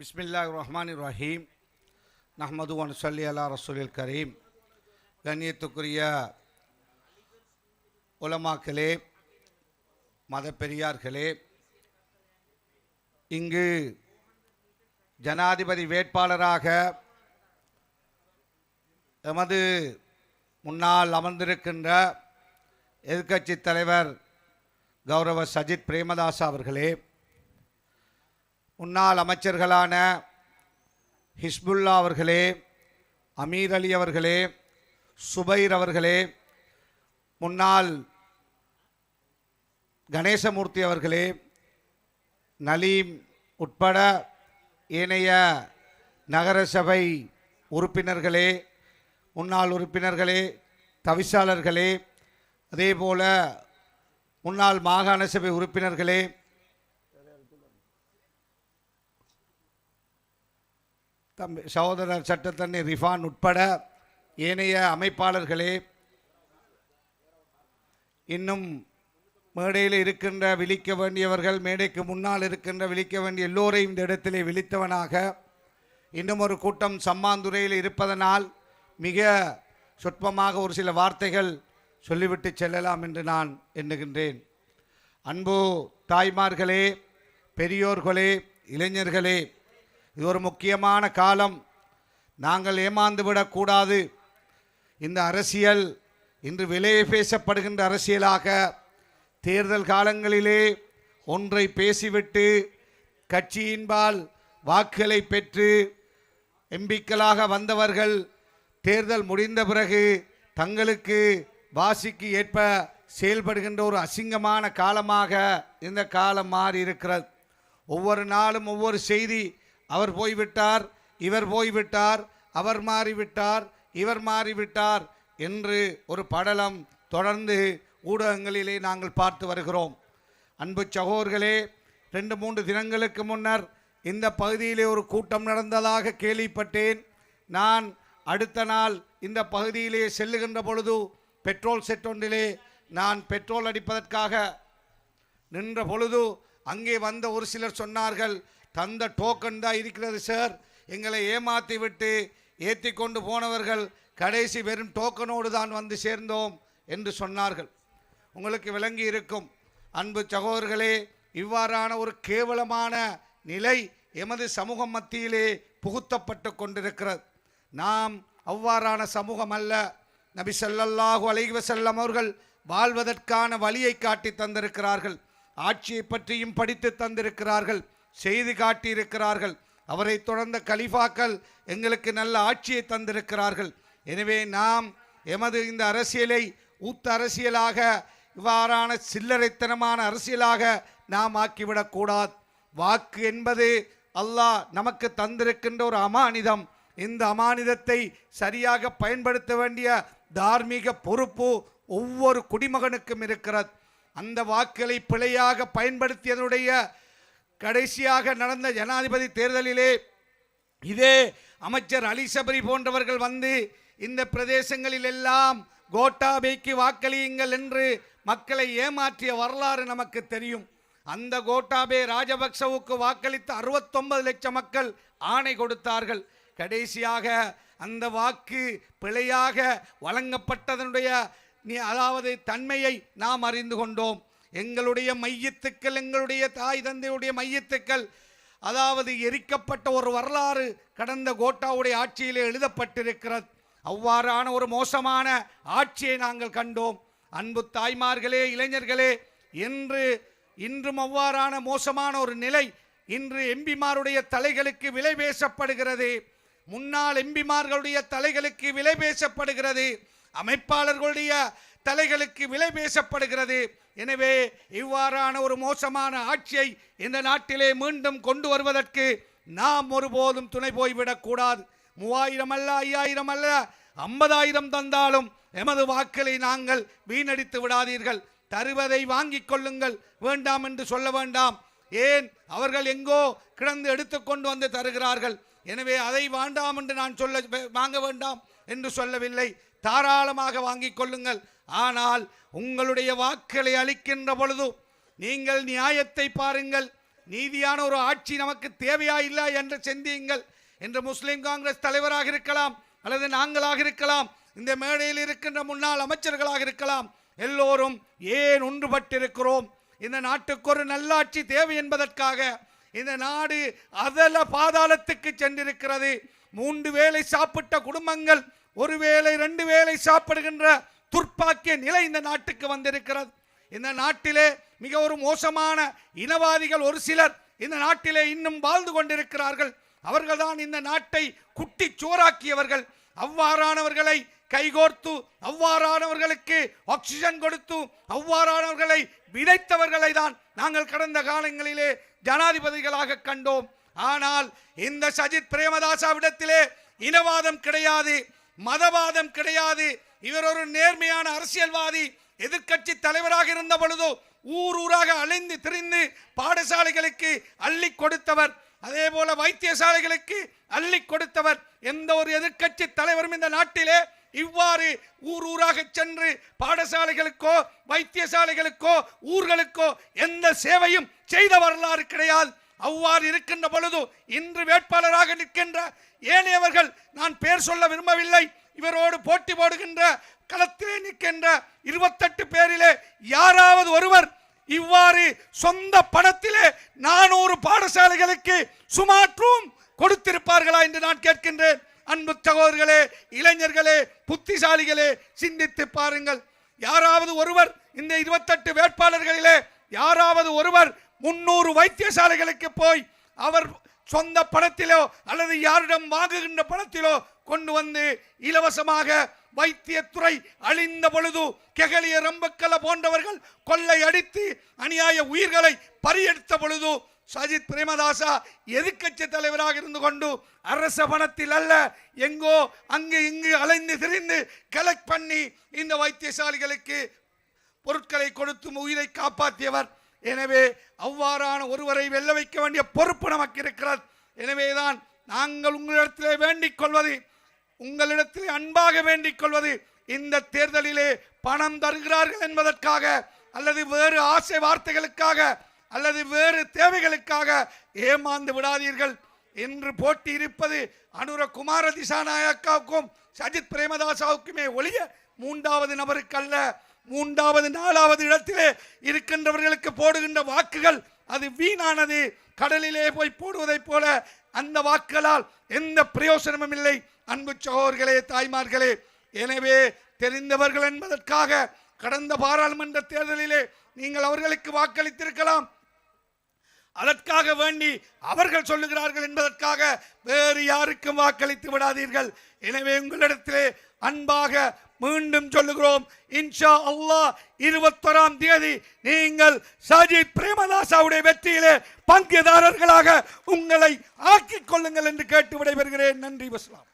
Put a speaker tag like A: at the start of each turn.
A: பிஸ்மில்லா ரஹ்மான் ரஹீம் ஒன் சொல்லி அலா ரசூலில் கரீம். கண்ணியத்துக்குரிய உலமாக்களே மத பெரியார்களே இங்கு ஜனாதிபதி வேட்பாளராக எமது முன்னால் அமர்ந்திருக்கின்ற எதிர்க்கட்சி தலைவர் கௌரவ சஜித் பிரேமதாஸ் அவர்களே முன்னாள் அமைச்சர்களான ஹிஸ்புல்லா அவர்களே அமீர் அலி அவர்களே சுபைர் அவர்களே முன்னாள் கணேசமூர்த்தி அவர்களே நலீம் உட்பட ஏனைய நகரசபை உறுப்பினர்களே முன்னாள் உறுப்பினர்களே தவிசாளர்களே அதேபோல முன்னாள் மாகாண சபை உறுப்பினர்களே தம்பி சகோதரர் சட்டத்தண்ணி ரிஃபான் உட்பட ஏனைய அமைப்பாளர்களே இன்னும் மேடையில் இருக்கின்ற விழிக்க வேண்டியவர்கள் மேடைக்கு முன்னால் இருக்கின்ற விழிக்க வேண்டிய எல்லோரையும் இந்த இடத்திலே விழித்தவனாக இன்னும் ஒரு கூட்டம் சம்மாந்துறையில் இருப்பதனால் மிக சொற்பமாக ஒரு சில வார்த்தைகள் சொல்லிவிட்டு செல்லலாம் என்று நான் எண்ணுகின்றேன். அன்பு தாய்மார்களே பெரியோர்களே இளைஞர்களே இது ஒரு முக்கியமான காலம். நாங்கள் ஏமாந்து விடக்கூடாது. இந்த அரசியல் இன்று விலையை பேசப்படுகின்ற அரசியலாக தேர்தல் காலங்களிலே ஒன்றை பேசிவிட்டு கட்சியின்பால் வாக்குகளை பெற்று எம்பிக்களாக வந்தவர்கள் தேர்தல் முடிந்த பிறகு தங்களுக்கு வாசிக்கு ஏற்ப செயல்படுகின்ற ஒரு அசிங்கமான காலமாக இந்த காலம் மாறி இருக்கிறது ஒவ்வொரு நாளும் ஒவ்வொரு செய்தி அவர் போய்விட்டார் இவர் போய்விட்டார் அவர் மாறிவிட்டார் இவர் மாறிவிட்டார் என்று ஒரு படலம் தொடர்ந்து ஊடகங்களிலே நாங்கள் பார்த்து வருகிறோம். அன்பு சகோர்களே ரெண்டு மூன்று தினங்களுக்கு முன்னர் இந்த பகுதியிலே ஒரு கூட்டம் நடந்ததாக கேள்விப்பட்டேன். நான் அடுத்த நாள் இந்த பகுதியிலே செல்லுகின்ற பொழுது பெட்ரோல் செட் ஒன்றிலே நான் பெட்ரோல் அடிப்பதற்காக நின்ற பொழுது அங்கே வந்த ஒரு சிலர் சொன்னார்கள் தந்த டோக்கன் தான் இருக்கிறது சார் எங்களை ஏமாற்றி விட்டு ஏற்றி கொண்டு போனவர்கள் கடைசி வெறும் டோக்கனோடு தான் வந்து சேர்ந்தோம் என்று சொன்னார்கள். உங்களுக்கு விளங்கி இருக்கும் அன்பு சகோதரர்களே இவ்வாறான ஒரு கேவலமான நிலை எமது சமூகம் மத்தியிலே புகுத்தப்பட்டு கொண்டிருக்கிறது. நாம் அவ்வாறான சமூகம் அல்ல. நபி செல்லல்லாஹு அலைவ செல்லம் அவர்கள் வாழ்வதற்கான வழியை காட்டி தந்திருக்கிறார்கள். ஆட்சியை பற்றியும் படித்து தந்திருக்கிறார்கள். செய்து காட்டியிருக்கிறார்கள். அவரை தொடர்ந்த கலிஃபாக்கள் எங்களுக்கு நல்ல ஆட்சியை தந்திருக்கிறார்கள். எனவே நாம் எமது இந்த அரசியலை ஊத்த அரசியலாக இவ்வாறான சில்லறைத்தனமான அரசியலாக நாம் ஆக்கிவிடக்கூடாது வாக்கு என்பது அல்லாஹ் நமக்கு தந்திருக்கின்ற ஒரு அமானிதம். இந்த அமானிதத்தை சரியாக பயன்படுத்த வேண்டிய தார்மீக பொறுப்பு ஒவ்வொரு குடிமகனுக்கும் இருக்கிறது. அந்த வாக்குகளை பிழையாக பயன்படுத்தியதனுடைய கடைசியாக நடந்த ஜனாதிபதி தேர்தலிலே இதே அமைச்சர் அலி சபரி போன்றவர்கள் வந்து இந்த பிரதேசங்களில் எல்லாம் கோட்டாபேக்கு வாக்களியுங்கள் என்று மக்களை ஏமாற்றிய வரலாறு நமக்கு தெரியும். அந்த கோட்டாபே ராஜபக்சவுக்கு வாக்களித்த அறுபத்தொன்பது லட்சம் மக்கள் ஆணை கொடுத்தார்கள். கடைசியாக அந்த வாக்கு பிழையாக வழங்கப்பட்டதனுடைய நீ அதாவது தன்மையை நாம் அறிந்து கொண்டோம். எங்களுடைய மையத்துக்கள் எங்களுடைய தாய் தந்தையுடைய மையத்துக்கள் அதாவது எரிக்கப்பட்ட ஒரு வரலாறு கடந்த கோட்டாவுடைய ஆட்சியிலே எழுதப்பட்டிருக்கிறது. அவ்வாறான ஒரு மோசமான ஆட்சியை நாங்கள் கண்டோம். அன்பு தாய்மார்களே இளைஞர்களே என்று இன்றும் அவ்வாறான மோசமான ஒரு நிலை இன்று எம்பிமாருடைய தலைகளுக்கு விலை பேசப்படுகிறது முன்னாள் எம்பிமார்களுடைய தலைகளுக்கு விலை பேசப்படுகிறது அமைப்பாளர்களுடைய தலைகளுக்கு விலை பேசப்படுகிறது. எனவே இவ்வாறான ஒரு மோசமான ஆட்சியை இந்த நாட்டிலே மீண்டும் கொண்டு வருவதற்கு நாம் ஒருபோதும் துணை போய்விடக்கூடாது மூவாயிரம் அல்ல ஐயாயிரம் அல்ல ஐம்பதாயிரம் தந்தாலும் எமது வாக்களை நாங்கள் வீணடித்து விடாதீர்கள். தருவதை வாங்கிக் கொள்ளுங்கள் வேண்டாம் என்று சொல்ல வேண்டாம். ஏன்? அவர்கள் எங்கோ கிடந்து எடுத்துக்கொண்டு வந்து தருகிறார்கள். எனவே அதை வேண்டாம் என்று நான் சொல்ல வாங்க வேண்டாம் என்று சொல்லவில்லை. தாராளமாக வாங்கிக் கொள்ளுங்கள். ஆனால் உங்களுடைய வாக்களை அளிக்கின்ற பொழுது நீங்கள் நியாயத்தை பாருங்கள். நீதியான ஒரு ஆட்சி நமக்கு தேவையா இல்லை என்று சிந்தியுங்கள். என்று முஸ்லீம் காங்கிரஸ் தலைவராக இருக்கலாம் அல்லது நாங்களாக இருக்கலாம் இந்த மேடையில் இருக்கின்ற முன்னாள் அமைச்சர்களாக இருக்கலாம் எல்லோரும் ஏன் ஒன்றுபட்டிருக்கிறோம்? இந்த நாட்டுக்கு ஒரு நல்லாட்சி தேவை என்பதற்காக இந்த நாடு அதல பாதாளத்துக்கு சென்றிருக்கிறது. மூன்று வேளை சாப்பிட்ட குடும்பங்கள் ஒரு வேளை ரெண்டு வேளை சாப்பிடுகின்ற துர்ப்பாக்கிய நிலை இந்த நாட்டுக்கு வந்திருக்கிறது. இந்த நாட்டிலே மிக ஒரு மோசமான இனவாதிகள் ஒரு சிலர் இந்த நாட்டிலே இன்னும் வாழ்ந்து கொண்டிருக்கிறார்கள். அவர்கள்தான் இந்த நாட்டை குட்டி சோறாக்கியவர்கள். அவ்வாறானவர்களை கைகோர்த்து அவ்வாறானவர்களுக்கு ஆக்சிஜன் கொடுத்து அவ்வாறானவர்களை விதைத்தவர்களை தான் நாங்கள் கடந்த காலங்களிலே ஜனாதிபதிகளாக கண்டோம். ஆனால் இந்த சஜித் பிரேமதாசாவிடத்திலே இனவாதம் கிடையாது. மதவாதம் கிடையாது. இவர் ஒரு நேர்மையான அரசியல்வாதி. எதிர்க்கட்சி தலைவராக இருந்த பொழுதோ ஊர் ஊராக அலைந்து திரிந்து பாடசாலைகளுக்கு அள்ளி கொடுத்தவர். அதே போல வைத்தியசாலைகளுக்கு அள்ளி கொடுத்தவர். எந்த ஒரு எதிர்க்கட்சி தலைவரும் இந்த நாட்டிலே இவ்வாறு ஊர் ஊராக சென்று பாடசாலைகளுக்கோ வைத்தியசாலைகளுக்கோ ஊர்களுக்கோ எந்த சேவையும் செய்த வரலாறு கிடையாது. அவ்வாறு இருக்கின்ற பொழுது இன்று வேட்பாளராக நிற்கின்ற ஏனையவர்கள் நான் பேர் சொல்ல விரும்பவில்லை. இவரோடு போட்டி போடுகின்ற களத்திலே நிற்கின்ற இருபத்தெட்டு பேரிலே யாராவது ஒருவர் இவ்வாறு சொந்த பணத்திலே நானூறு பாடசாலைகளுக்கு சுமாற்றும் கொடுத்திருப்பார்களா என்று நான் கேட்கின்றேன். அன்பு சகோதரர்களே இளைஞர்களே புத்திசாலிகளே சிந்தித்து பாருங்கள். யாராவது ஒருவர் இந்த இருபத்தெட்டு வேட்பாளர்களிலே யாராவது ஒருவர் முன்னூறு வைத்தியசாலைகளுக்கு போய் அவர் சொந்த பணத்திலோ அல்லது யாரிடம் வாங்குகின்ற பணத்திலோ கொண்டு வந்து இலவசமாக வைத்தியத்துறை அழிந்த பொழுது கெகலிய ரம்பக்கல போன்றவர்கள் கொள்ளை அடித்து அநியாய உயிர்களை பறியெடுத்த பொழுது சஜித் பிரேமதாசா எதிர்க்கட்சி தலைவராக இருந்து கொண்டு அரச பணத்தில் அல்ல எங்கோ அங்கு இங்கு அலைந்து திரிந்து கலெக்ட் பண்ணி இந்த வைத்தியசாலைகளுக்கு பொருட்களை கொடுத்தும் உயிரை காப்பாற்றியவர். எனவே அவ்வாறான ஒருவரை வெல்ல வைக்க வேண்டிய பொறுப்பு நமக்கு இருக்கிறது. எனவேதான் நாங்கள் உங்களிடத்திலே வேண்டிக் கொள்வது உங்களிடத்திலே அன்பாக வேண்டிக் கொள்வது இந்த தேர்தலிலே பணம் தருகிறார்கள் என்பதற்காக அல்லது வேறு ஆசை வார்த்தைகளுக்காக அல்லது வேறு தேவைகளுக்காக ஏமாந்து விடாதீர்கள். என்று போட்டி இருப்பது அனுர குமார திசாநாயக்காவுக்கும் சஜித் பிரேமதாசாவுக்குமே ஒழிய மூன்றாவது நபருக்கல்ல. மூன்றாவது நாலாவது இடத்திலே இருக்கின்றவர்களுக்கு போடுகின்ற வாக்குகள் அது வீணானது. கடலிலே போய் போடுவதைப் போல அந்த வாக்குகளால் எந்த பிரயோசனமும் இல்லை. அன்பு சகோதரர்களே தாய்மார்களே எனவே தெரிந்தவர்கள் என்பதற்காக கடந்த பாராளுமன்ற தேர்தலிலே நீங்கள் அவர்களுக்கு வாக்களித்திருக்கலாம். அதற்காக வேண்டி அவர்கள் சொல்லுகிறார்கள் என்பதற்காக வேறு யாருக்கும் வாக்களித்து விடாதீர்கள். எனவே உங்களிடத்திலே அன்பாக மீண்டும் சொல்லுகிறோம். இன்ஷா அல்லாஹ் இருபத்தொராம் தேதி நீங்கள் சஜித் பிரேமதாசாவுடைய வெற்றியிலே பங்குதாரர்களாக உங்களை ஆக்கிக் கொள்ளுங்கள் என்று கேட்டு விடைபெறுகிறேன். நன்றி வசலாம்